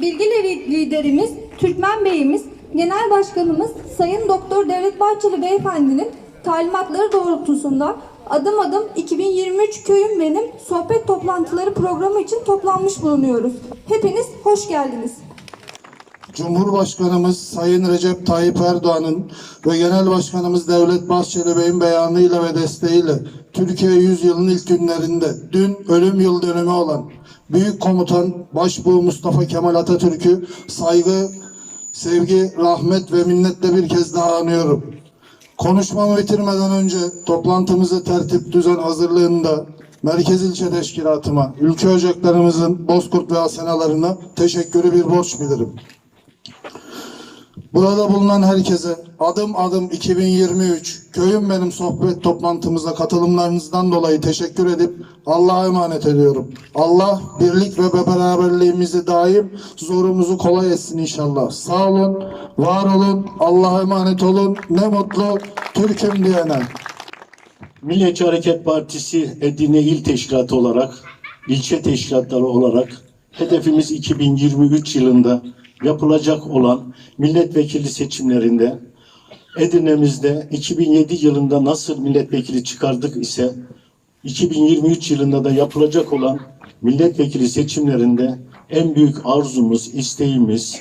bilgi liderimiz, Türkmen Beyimiz, Genel Başkanımız Sayın Doktor Devlet Bahçeli Beyefendinin talimatları doğrultusunda adım adım 2023 Köyüm Benim sohbet toplantıları programı için toplanmış bulunuyoruz. Hepiniz hoş geldiniz. Cumhurbaşkanımız Sayın Recep Tayyip Erdoğan'ın ve Genel Başkanımız Devlet Bahçeli Bey'in beyanıyla ve desteğiyle Türkiye yüzyılın ilk günlerinde dün ölüm yıl dönümü olan Büyük Komutan Başbuğ Mustafa Kemal Atatürk'ü saygı, sevgi, rahmet ve minnetle bir kez daha anıyorum. Konuşmamı bitirmeden önce toplantımızı tertip düzen hazırlığında Merkez İlçe Teşkilatıma, ülke ocaklarımızın Bozkurt ve Asenalarına teşekkürü bir borç bilirim. Burada bulunan herkese adım adım 2023 köyüm benim sohbet toplantımıza katılımlarınızdan dolayı teşekkür edip Allah'a emanet ediyorum. Allah birlik ve beraberliğimizi daim zorumuzu kolay etsin inşallah. Sağ olun, var olun, Allah'a emanet olun. Ne mutlu Türk'üm diyene. Milliyetçi Hareket Partisi Edirne İl Teşkilatı olarak, ilçe teşkilatları olarak hedefimiz 2023 yılında yapılacak olan milletvekili seçimlerinde Edirne'mizde 2007 yılında nasıl milletvekili çıkardık ise 2023 yılında da yapılacak olan milletvekili seçimlerinde en büyük arzumuz, isteğimiz,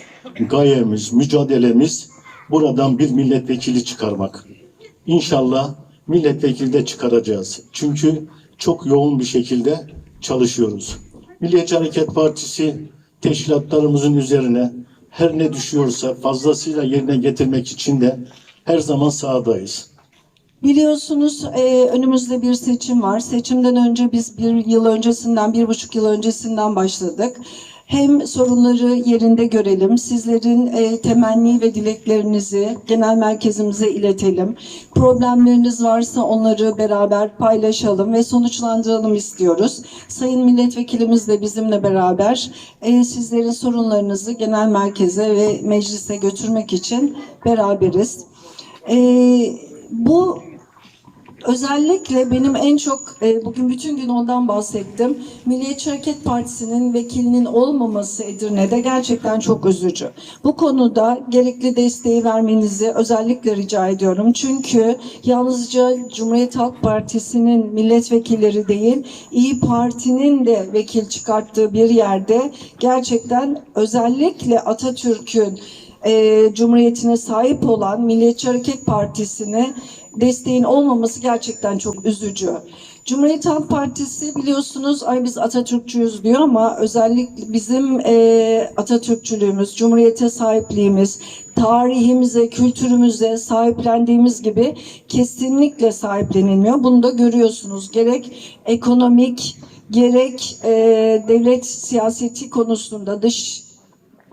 gayemiz, mücadelemiz buradan bir milletvekili çıkarmak. İnşallah milletvekili de çıkaracağız. Çünkü çok yoğun bir şekilde çalışıyoruz. Milliyetçi Hareket Partisi teşkilatlarımızın üzerine her ne düşüyorsa fazlasıyla yerine getirmek için de her zaman sahadayız. Biliyorsunuz e, önümüzde bir seçim var. Seçimden önce biz bir yıl öncesinden, bir buçuk yıl öncesinden başladık. Hem sorunları yerinde görelim, sizlerin e, temenni ve dileklerinizi genel merkezimize iletelim. Problemleriniz varsa onları beraber paylaşalım ve sonuçlandıralım istiyoruz. Sayın milletvekilimiz de bizimle beraber e, sizlerin sorunlarınızı genel merkeze ve meclise götürmek için beraberiz. E, bu Özellikle benim en çok e, bugün bütün gün ondan bahsettim. Milliyetçi Hareket Partisi'nin vekilinin olmaması Edirne'de gerçekten çok üzücü. Bu konuda gerekli desteği vermenizi özellikle rica ediyorum. Çünkü yalnızca Cumhuriyet Halk Partisi'nin milletvekilleri değil, İyi Parti'nin de vekil çıkarttığı bir yerde gerçekten özellikle Atatürk'ün e, Cumhuriyetine sahip olan Milliyetçi Hareket Partisi'ne desteğin olmaması gerçekten çok üzücü. Cumhuriyet Halk Partisi biliyorsunuz ay biz Atatürkçüyüz diyor ama özellikle bizim e, Atatürkçülüğümüz, Cumhuriyete sahipliğimiz, tarihimize, kültürümüze sahiplendiğimiz gibi kesinlikle sahiplenilmiyor. Bunu da görüyorsunuz. Gerek ekonomik, gerek e, devlet siyaseti konusunda dış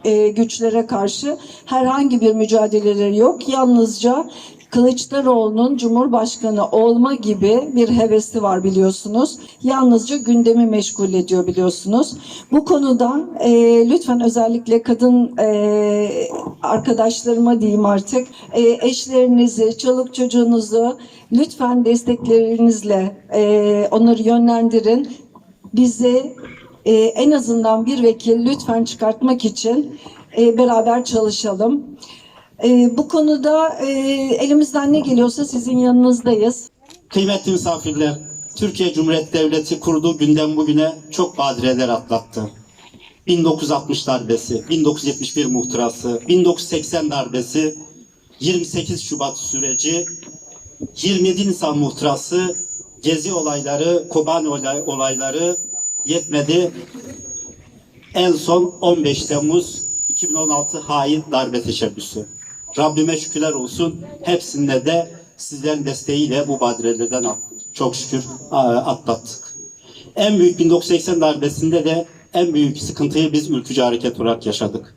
e, güçlere karşı herhangi bir mücadeleleri yok. Yalnızca Kılıçdaroğlu'nun Cumhurbaşkanı olma gibi bir hevesi var biliyorsunuz. Yalnızca gündemi meşgul ediyor biliyorsunuz. Bu konuda e, lütfen özellikle kadın e, arkadaşlarıma diyeyim artık e, eşlerinizi, çoluk çocuğunuzu lütfen desteklerinizle e, onları yönlendirin. Bize e, en azından bir vekil lütfen çıkartmak için e, beraber çalışalım. E, bu konuda e, elimizden ne geliyorsa sizin yanınızdayız. Kıymetli misafirler, Türkiye Cumhuriyeti Devleti kurduğu günden bugüne çok badireler atlattı. 1960 darbesi, 1971 muhtırası, 1980 darbesi, 28 Şubat süreci, 27 Nisan muhtırası, Gezi olayları, Kobani olay- olayları yetmedi. En son 15 Temmuz 2016 hain darbe teşebbüsü. Rabbime şükürler olsun. Hepsinde de sizlerin desteğiyle bu badirelerden çok şükür atlattık. En büyük 1980 darbesinde de en büyük sıkıntıyı biz ülkücü hareket olarak yaşadık.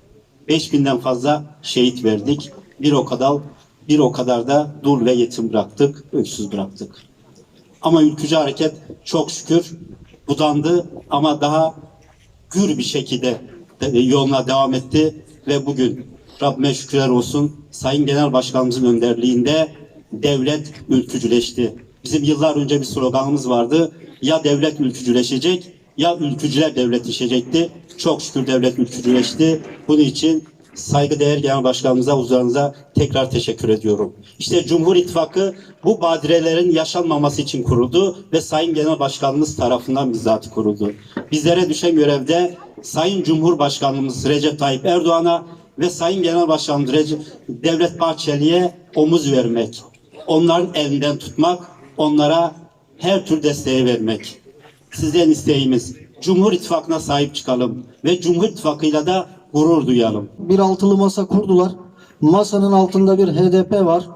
5000'den fazla şehit verdik. Bir o kadar bir o kadar da dul ve yetim bıraktık, öksüz bıraktık. Ama ülkücü hareket çok şükür budandı ama daha gür bir şekilde de- yoluna devam etti ve bugün Rabbime şükürler olsun Sayın Genel Başkanımızın önderliğinde devlet ülkücüleşti. Bizim yıllar önce bir sloganımız vardı. Ya devlet ülkücüleşecek ya ülkücüler devletleşecekti. Çok şükür devlet ülkücüleşti. Bunun için saygıdeğer Genel Başkanımıza, huzurlarınıza tekrar teşekkür ediyorum. İşte Cumhur İttifakı bu badirelerin yaşanmaması için kuruldu ve Sayın Genel Başkanımız tarafından bizzat kuruldu. Bizlere düşen görevde Sayın Cumhurbaşkanımız Recep Tayyip Erdoğan'a ve Sayın Genel Başkanımız Recep, Devlet Bahçeli'ye omuz vermek, onların elinden tutmak, onlara her tür desteği vermek. Sizden isteğimiz Cumhur İttifakı'na sahip çıkalım ve Cumhur İttifakı'yla da gurur duyalım. bir altılı masa kurdular. Masanın altında bir HDP var.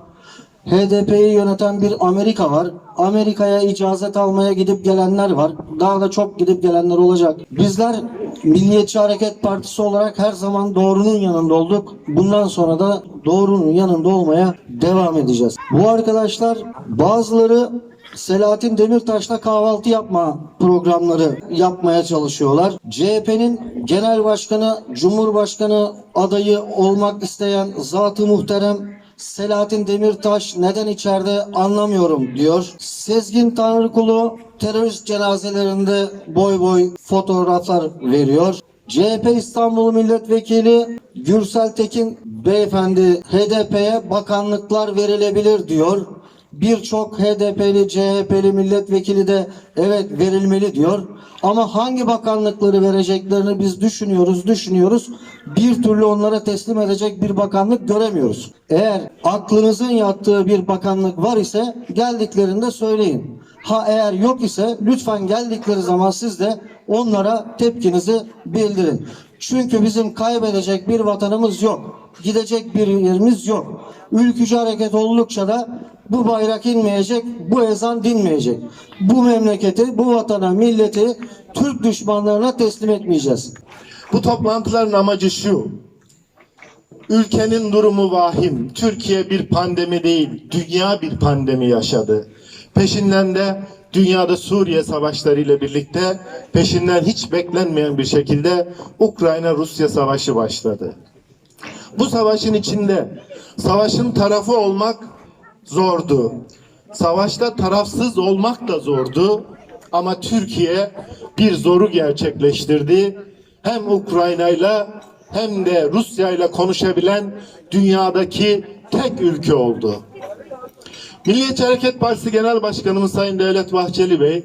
HDP'yi yöneten bir Amerika var. Amerika'ya icazet almaya gidip gelenler var. Daha da çok gidip gelenler olacak. Bizler Milliyetçi Hareket Partisi olarak her zaman doğrunun yanında olduk. Bundan sonra da doğrunun yanında olmaya devam edeceğiz. Bu arkadaşlar bazıları Selahattin Demirtaş'la kahvaltı yapma programları yapmaya çalışıyorlar. CHP'nin genel başkanı, cumhurbaşkanı adayı olmak isteyen zatı muhterem Selahattin Demirtaş neden içeride anlamıyorum diyor. Sezgin Tanrıkulu terörist cenazelerinde boy boy fotoğraflar veriyor. CHP İstanbul Milletvekili Gürsel Tekin beyefendi HDP'ye bakanlıklar verilebilir diyor. Birçok HDP'li, CHP'li milletvekili de evet verilmeli diyor. Ama hangi bakanlıkları vereceklerini biz düşünüyoruz, düşünüyoruz. Bir türlü onlara teslim edecek bir bakanlık göremiyoruz. Eğer aklınızın yattığı bir bakanlık var ise geldiklerinde söyleyin. Ha eğer yok ise lütfen geldikleri zaman siz de onlara tepkinizi bildirin. Çünkü bizim kaybedecek bir vatanımız yok. Gidecek bir yerimiz yok. Ülkücü hareket oldukça da bu bayrak inmeyecek, bu ezan dinmeyecek. Bu memleketi, bu vatana, milleti Türk düşmanlarına teslim etmeyeceğiz. Bu toplantıların amacı şu. Ülkenin durumu vahim. Türkiye bir pandemi değil, dünya bir pandemi yaşadı. Peşinden de dünyada Suriye savaşları ile birlikte peşinden hiç beklenmeyen bir şekilde Ukrayna-Rusya savaşı başladı. Bu savaşın içinde savaşın tarafı olmak zordu. Savaşta tarafsız olmak da zordu. Ama Türkiye bir zoru gerçekleştirdi. Hem Ukrayna'yla hem de Rusya'yla konuşabilen dünyadaki tek ülke oldu. Milliyetçi Hareket Partisi Genel Başkanımız Sayın Devlet Bahçeli Bey,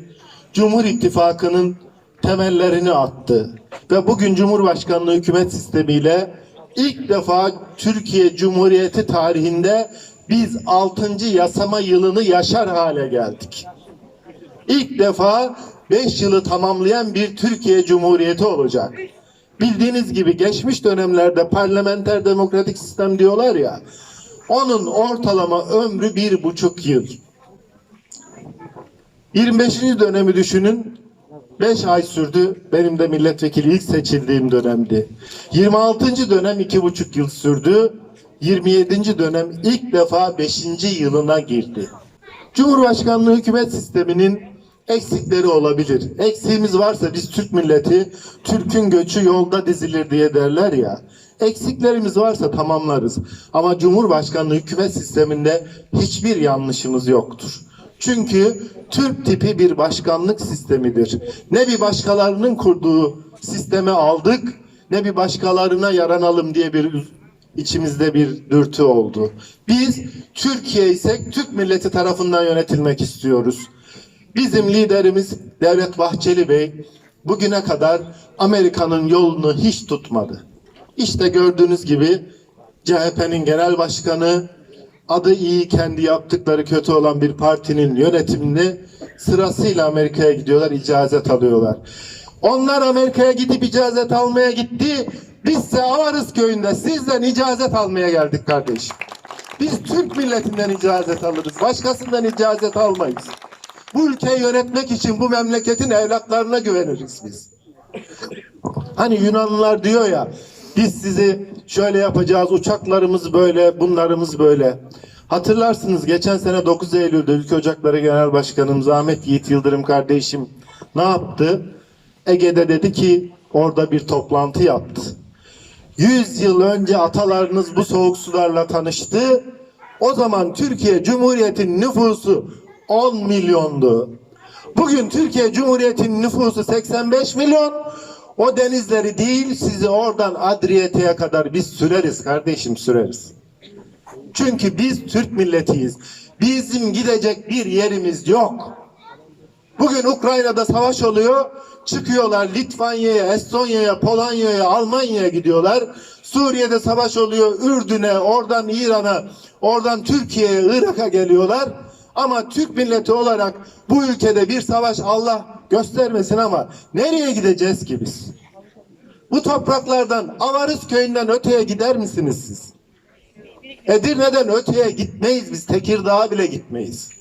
Cumhur İttifakı'nın temellerini attı. Ve bugün Cumhurbaşkanlığı hükümet sistemiyle ilk defa Türkiye Cumhuriyeti tarihinde biz 6. yasama yılını yaşar hale geldik. İlk defa 5 yılı tamamlayan bir Türkiye Cumhuriyeti olacak. Bildiğiniz gibi geçmiş dönemlerde parlamenter demokratik sistem diyorlar ya, onun ortalama ömrü bir buçuk yıl. 25. dönemi düşünün. 5 ay sürdü. Benim de milletvekili ilk seçildiğim dönemdi. 26. dönem iki buçuk yıl sürdü. 27. dönem ilk defa 5. yılına girdi. Cumhurbaşkanlığı hükümet sisteminin eksikleri olabilir. Eksiğimiz varsa biz Türk milleti Türk'ün göçü yolda dizilir diye derler ya. Eksiklerimiz varsa tamamlarız. Ama Cumhurbaşkanlığı hükümet sisteminde hiçbir yanlışımız yoktur. Çünkü Türk tipi bir başkanlık sistemidir. Ne bir başkalarının kurduğu sisteme aldık ne bir başkalarına yaranalım diye bir içimizde bir dürtü oldu. Biz Türkiye isek Türk milleti tarafından yönetilmek istiyoruz. Bizim liderimiz Devlet Bahçeli Bey bugüne kadar Amerika'nın yolunu hiç tutmadı. İşte gördüğünüz gibi CHP'nin genel başkanı adı iyi kendi yaptıkları kötü olan bir partinin yönetimini sırasıyla Amerika'ya gidiyorlar, icazet alıyorlar. Onlar Amerika'ya gidip icazet almaya gitti. Bizse Avarız köyünde sizden icazet almaya geldik kardeşim. Biz Türk milletinden icazet alırız. Başkasından icazet almayız. Bu ülkeyi yönetmek için bu memleketin evlatlarına güveniriz biz. Hani Yunanlılar diyor ya biz sizi şöyle yapacağız uçaklarımız böyle bunlarımız böyle. Hatırlarsınız geçen sene 9 Eylül'de Ülke Ocakları Genel Başkanımız Ahmet Yiğit Yıldırım kardeşim ne yaptı? Ege'de dedi ki orada bir toplantı yaptı. 100 yıl önce atalarınız bu soğuk sularla tanıştı. O zaman Türkiye Cumhuriyeti'nin nüfusu 10 milyondu. Bugün Türkiye Cumhuriyeti'nin nüfusu 85 milyon. O denizleri değil sizi oradan Adriyatik'e kadar biz süreriz kardeşim süreriz. Çünkü biz Türk milletiyiz. Bizim gidecek bir yerimiz yok. Bugün Ukrayna'da savaş oluyor. Çıkıyorlar Litvanya'ya, Estonya'ya, Polonya'ya, Almanya'ya gidiyorlar. Suriye'de savaş oluyor. Ürdün'e, oradan İran'a, oradan Türkiye'ye, Irak'a geliyorlar. Ama Türk milleti olarak bu ülkede bir savaş Allah göstermesin ama nereye gideceğiz ki biz? Bu topraklardan Avarız köyünden öteye gider misiniz siz? Edirne'den öteye gitmeyiz biz. Tekirdağ'a bile gitmeyiz.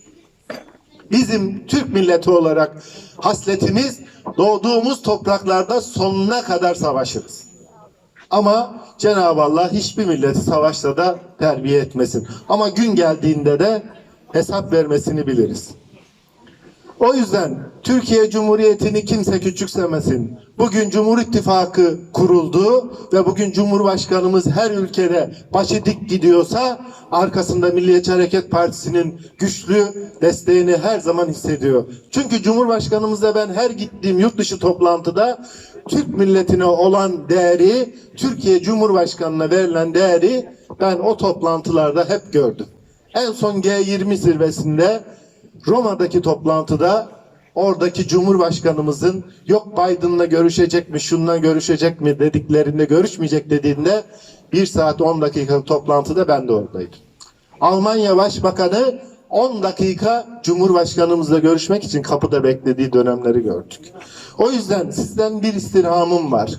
Bizim Türk milleti olarak hasletimiz doğduğumuz topraklarda sonuna kadar savaşırız. Ama Cenab-ı Allah hiçbir milleti savaşta da terbiye etmesin. Ama gün geldiğinde de hesap vermesini biliriz. O yüzden Türkiye Cumhuriyeti'ni kimse küçümsemesin. Bugün Cumhur İttifakı kuruldu ve bugün Cumhurbaşkanımız her ülkede başı dik gidiyorsa arkasında Milliyetçi Hareket Partisi'nin güçlü desteğini her zaman hissediyor. Çünkü Cumhurbaşkanımızla ben her gittiğim yurt dışı toplantıda Türk milletine olan değeri, Türkiye Cumhurbaşkanı'na verilen değeri ben o toplantılarda hep gördüm. En son G20 zirvesinde Roma'daki toplantıda oradaki Cumhurbaşkanımızın yok Biden'la görüşecek mi, şununla görüşecek mi dediklerinde görüşmeyecek dediğinde bir saat 10 dakika toplantıda ben de oradaydım. Almanya Başbakanı 10 dakika Cumhurbaşkanımızla görüşmek için kapıda beklediği dönemleri gördük. O yüzden sizden bir istirhamım var.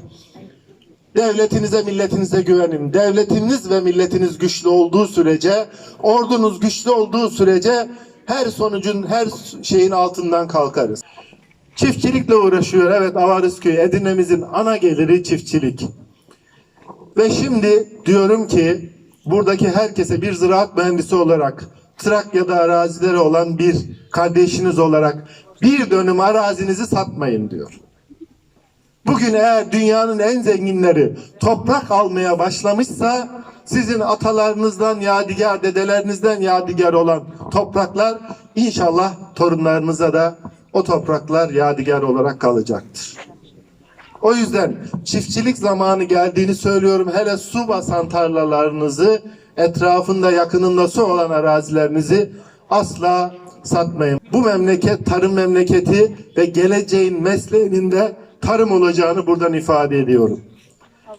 Devletinize, milletinize güvenin. Devletiniz ve milletiniz güçlü olduğu sürece, ordunuz güçlü olduğu sürece her sonucun, her şeyin altından kalkarız. Çiftçilikle uğraşıyor. Evet Avarızköy, Edirne'mizin ana geliri çiftçilik. Ve şimdi diyorum ki buradaki herkese bir ziraat mühendisi olarak Trakya'da arazileri olan bir kardeşiniz olarak bir dönüm arazinizi satmayın diyor. Bugün eğer dünyanın en zenginleri toprak almaya başlamışsa sizin atalarınızdan yadigar, dedelerinizden yadigar olan topraklar inşallah torunlarınıza da o topraklar yadigar olarak kalacaktır. O yüzden çiftçilik zamanı geldiğini söylüyorum. Hele su basan tarlalarınızı, etrafında yakınında su olan arazilerinizi asla satmayın. Bu memleket tarım memleketi ve geleceğin mesleğinin de tarım olacağını buradan ifade ediyorum.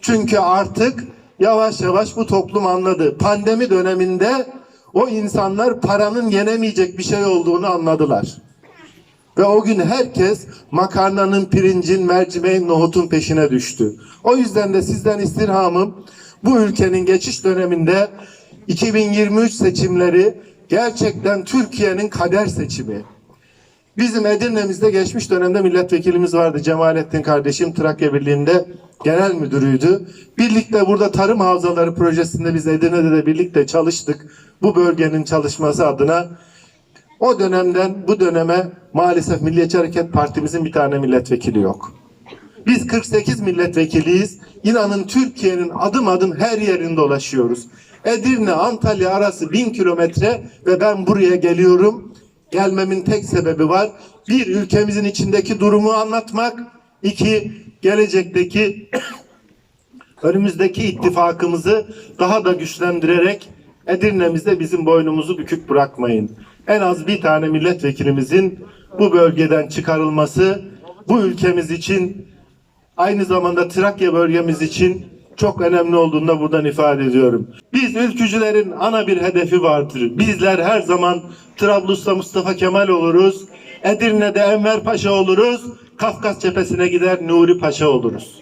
Çünkü artık yavaş yavaş bu toplum anladı. Pandemi döneminde o insanlar paranın yenemeyecek bir şey olduğunu anladılar. Ve o gün herkes makarnanın, pirincin, mercimeğin, nohutun peşine düştü. O yüzden de sizden istirhamım bu ülkenin geçiş döneminde 2023 seçimleri gerçekten Türkiye'nin kader seçimi. Bizim Edirne'mizde geçmiş dönemde milletvekilimiz vardı. Cemalettin kardeşim Trakya Birliği'nde genel müdürüydü. Birlikte burada tarım havzaları projesinde biz Edirne'de de birlikte çalıştık. Bu bölgenin çalışması adına o dönemden bu döneme maalesef Milliyetçi Hareket Partimizin bir tane milletvekili yok. Biz 48 milletvekiliyiz. İnanın Türkiye'nin adım adım her yerini dolaşıyoruz. Edirne, Antalya arası bin kilometre ve ben buraya geliyorum. Gelmemin tek sebebi var. Bir, ülkemizin içindeki durumu anlatmak. İki, gelecekteki önümüzdeki ittifakımızı daha da güçlendirerek Edirne'mizde bizim boynumuzu bükük bırakmayın. En az bir tane milletvekilimizin bu bölgeden çıkarılması bu ülkemiz için aynı zamanda Trakya bölgemiz için çok önemli olduğunu da buradan ifade ediyorum. Biz ülkücülerin ana bir hedefi vardır. Bizler her zaman Trablus'ta Mustafa Kemal oluruz. Edirne'de Enver Paşa oluruz. Kafkas cephesine gider Nuri Paşa oluruz.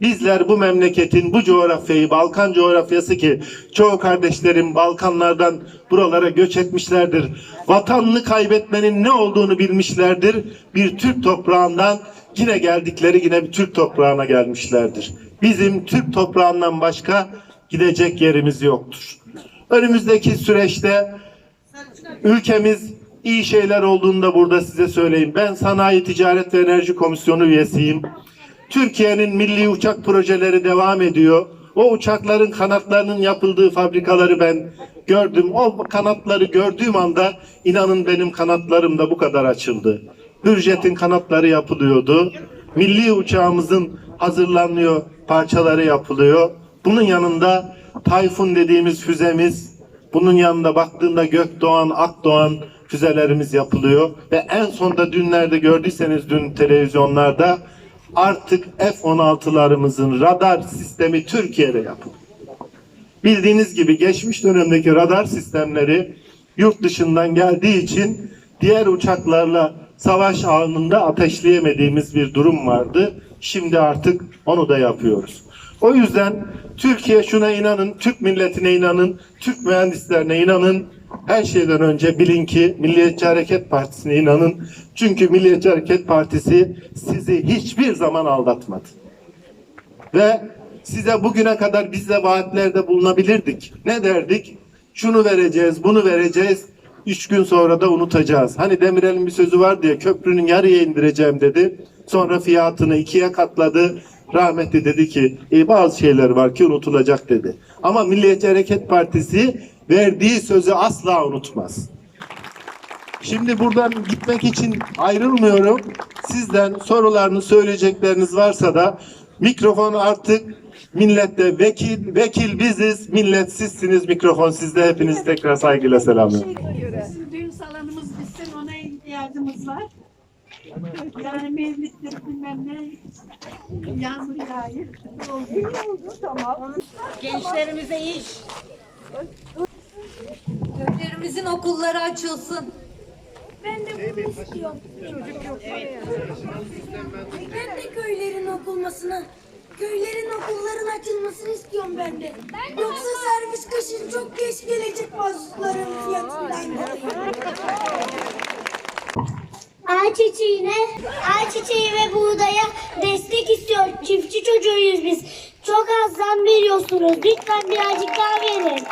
Bizler bu memleketin, bu coğrafyayı, Balkan coğrafyası ki çoğu kardeşlerim Balkanlardan buralara göç etmişlerdir. Vatanını kaybetmenin ne olduğunu bilmişlerdir. Bir Türk toprağından yine geldikleri yine bir Türk toprağına gelmişlerdir. Bizim Türk toprağından başka gidecek yerimiz yoktur. Önümüzdeki süreçte ülkemiz iyi şeyler olduğunda burada size söyleyeyim. Ben Sanayi Ticaret ve Enerji Komisyonu üyesiyim. Türkiye'nin milli uçak projeleri devam ediyor. O uçakların kanatlarının yapıldığı fabrikaları ben gördüm. O kanatları gördüğüm anda inanın benim kanatlarım da bu kadar açıldı. Hürjet'in kanatları yapılıyordu. Milli uçağımızın hazırlanıyor, parçaları yapılıyor. Bunun yanında Tayfun dediğimiz füzemiz, bunun yanında baktığında Gökdoğan, Akdoğan füzelerimiz yapılıyor. Ve en sonda dünlerde gördüyseniz dün televizyonlarda artık F-16'larımızın radar sistemi Türkiye'de yapılıyor. Bildiğiniz gibi geçmiş dönemdeki radar sistemleri yurt dışından geldiği için diğer uçaklarla savaş anında ateşleyemediğimiz bir durum vardı. Şimdi artık onu da yapıyoruz. O yüzden Türkiye şuna inanın, Türk milletine inanın, Türk mühendislerine inanın. Her şeyden önce bilin ki Milliyetçi Hareket Partisi'ne inanın. Çünkü Milliyetçi Hareket Partisi sizi hiçbir zaman aldatmadı ve size bugüne kadar biz de vaatlerde bulunabilirdik. Ne derdik? Şunu vereceğiz, bunu vereceğiz. Üç gün sonra da unutacağız. Hani Demirel'in bir sözü var diye köprünün yarıya indireceğim dedi. Sonra fiyatını ikiye katladı. Rahmetli dedi ki e, bazı şeyler var ki unutulacak dedi. Ama Milliyetçi Hareket Partisi verdiği sözü asla unutmaz. Şimdi buradan gitmek için ayrılmıyorum. Sizden sorularınız, söyleyecekleriniz varsa da mikrofon artık millette vekil, vekil biziz, millet sizsiniz, mikrofon sizde. Hepinizi tekrar saygıyla selamlıyorum. Düğün salonumuz bitsin ona ihtiyacımız var. Yani mevlittir bilmem ne. Yağmur yağıyor. Oldu oldu tamam. Gençlerimize iş. Köylerimizin okulları açılsın. Ben de bunu istiyorum. Ben de köylerin okulmasını, köylerin okulların açılmasını istiyorum ben de. Yoksa servis kışın çok geç gelecek mazotların fiyatından dolayı. Ayçiçeğine, ayçiçeği ve buğdaya destek istiyor. Çiftçi çocuğuyuz biz. Çok az zam veriyorsunuz. Lütfen birazcık daha verin.